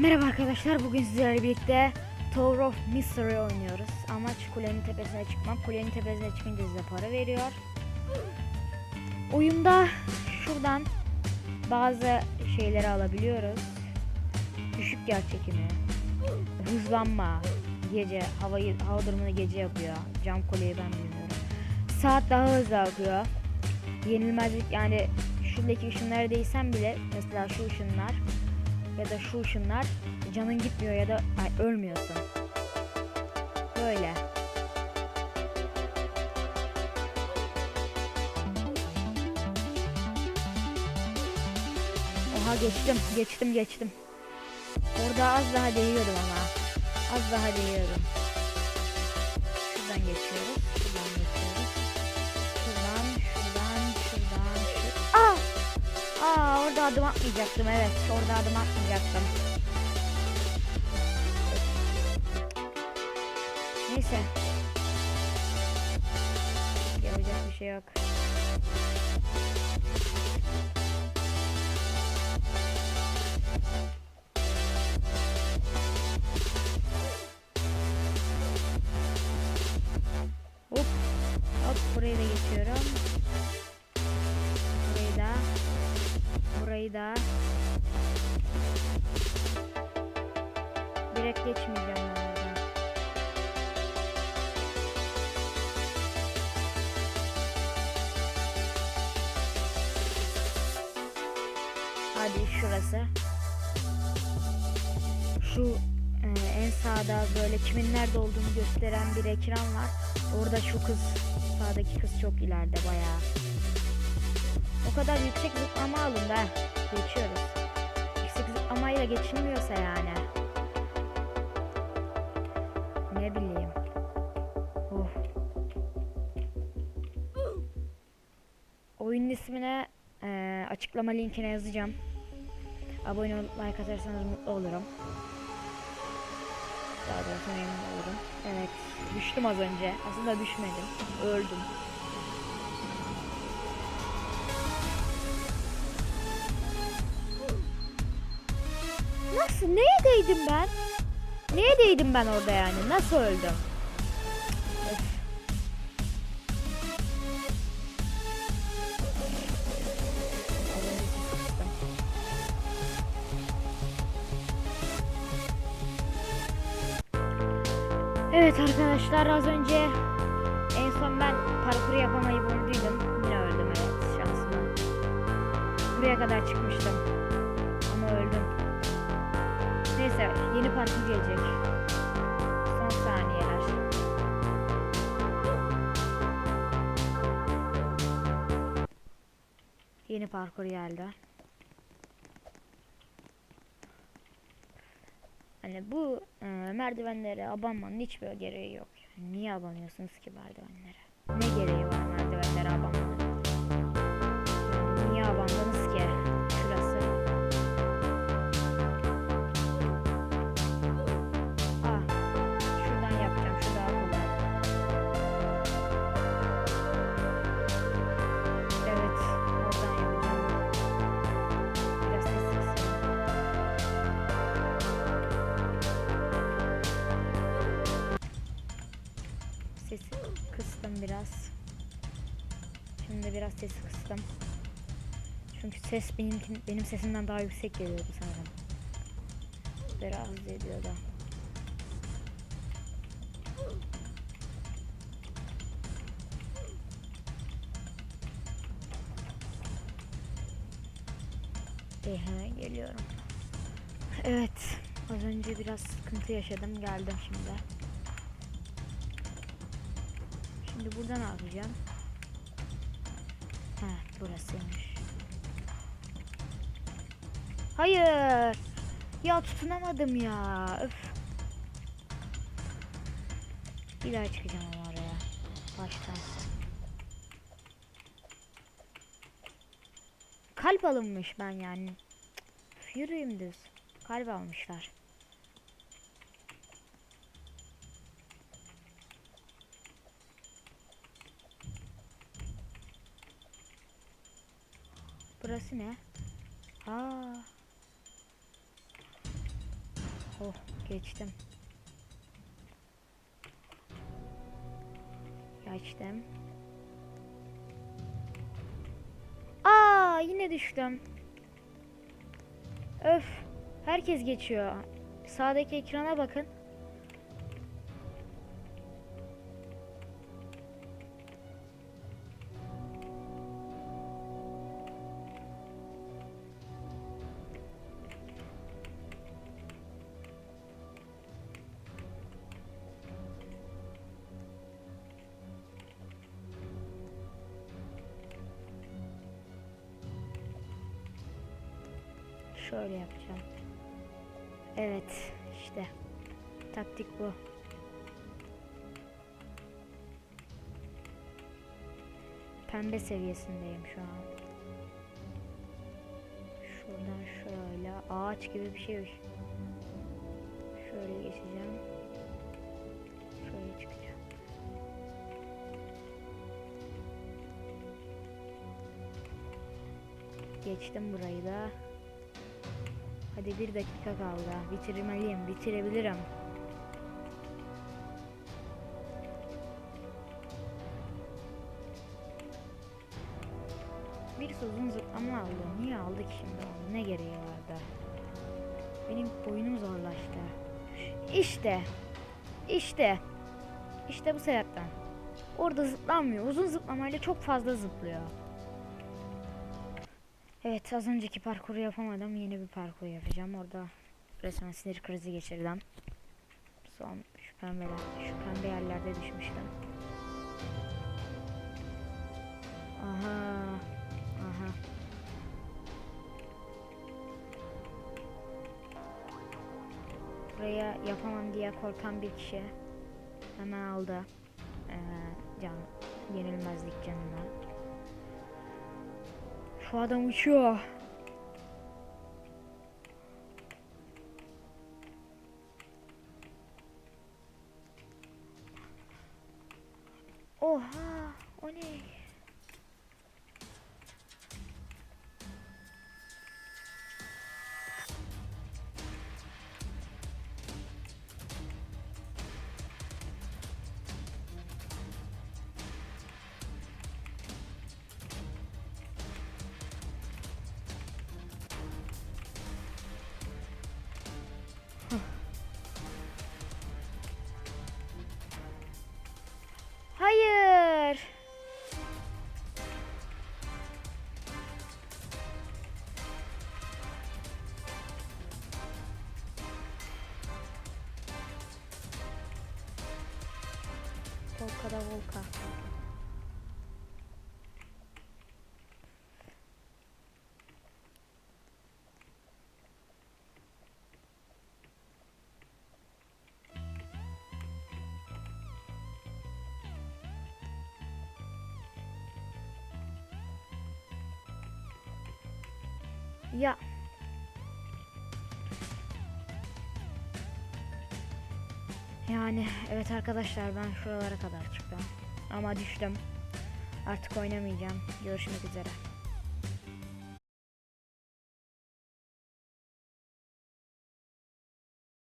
Merhaba arkadaşlar, bugün sizlerle birlikte Tower of Mystery oynuyoruz. Amaç kulenin tepesine çıkmak. Kulenin tepesine çıkınca size para veriyor. Oyunda şuradan bazı şeyleri alabiliyoruz. Düşük yer çekimi, hızlanma, gece, havayı, hava durumunu gece yapıyor. Cam kuleyi ben bilmiyorum. Saat daha hızlı akıyor. Yenilmezlik yani şuradaki ışınlara değsen bile mesela şu ışınlar ya da şu ışınlar canın gitmiyor ya da ay, ölmüyorsun. Böyle. Oha geçtim, geçtim, geçtim. Orada az daha değiyordum ama. Az daha değiyordum. Adım atmayacaktım evet. Orada adım atmayacaktım. Neyse. Yapacak bir şey yok. Hop. Hop burayı da geçiyorum. Burayı da. Direkt geçmeyeceğim ben buradan. Hadi şurası. Şu e, en sağda böyle kimin nerede olduğunu gösteren bir ekran var. Orada şu kız, sağdaki kız çok ileride bayağı. Kadar yüksek zıplama alın da geçiyoruz. Yüksek zıplamayla geçilmiyorsa yani. Ne bileyim. Oh. Oyunun ismine eee, açıklama linkine yazacağım. Abone olup like atarsanız mutlu olurum. Daha doğrusu memnun olurum. Evet, düştüm az önce. Aslında düşmedim. Öldüm. Nasıl? Neye değdim ben? Neye değdim ben orada yani? Nasıl öldüm? Evet arkadaşlar az önce en son ben parkuru yapamayıp öldüydüm. Yine öldüm evet şansıma. Buraya kadar çıkmıştım. Neyse yeni parkur gelecek. Son saniyeler. Yeni parkur geldi. Hani bu e, merdivenlere abanmanın hiçbir gereği yok. Yani niye abanıyorsunuz ki merdivenlere? Ne gereği var Sesi kıstım biraz. Şimdi biraz sesi kıstım. Çünkü ses benim benim sesimden daha yüksek geliyordu sanırım. Biraz ediyordu. İyi hemen geliyorum. Evet. Az önce biraz sıkıntı yaşadım. Geldim şimdi. Şimdi burada ne yapacağım? Ha, burasıymış. Hayır. Ya tutunamadım ya. Öf. Bir daha çıkacağım oraya. Baştan. Kalp alınmış ben yani. Üf, düz. Kalp almışlar. Burası ne? Aa. Oh geçtim. Geçtim. Aa yine düştüm. Öf. Herkes geçiyor. Sağdaki ekrana bakın. Şöyle yapacağım. Evet, işte. Taktik bu. Pembe seviyesindeyim şu an. Şuradan şöyle ağaç gibi bir şey. Şöyle geçeceğim. Şöyle çıkacağım. Geçtim burayı da. Hadi bir dakika kaldı. Bitirmeliyim, bitirebilirim. Bir uzun zıplama aldı. Niye aldık şimdi onu? Ne gereği vardı? Benim boynum zorlaştı. İşte. İşte. İşte bu sebepten. Orada zıplanmıyor. Uzun zıplamayla çok fazla zıplıyor. Evet az önceki parkuru yapamadım. Yeni bir parkur yapacağım. Orada resmen sinir krizi geçirdim. Son şu pembeler, şu pembe yerlerde düşmüştüm. Aha. Aha. Buraya yapamam diye korkan bir kişi hemen aldı. Ee, can yenilmezlik canına. Şu adam uçuyor. Oha, ここか。らウォーカーいや。Yani evet arkadaşlar ben şuralara kadar çıktım. Ama düştüm. Artık oynamayacağım. Görüşmek üzere.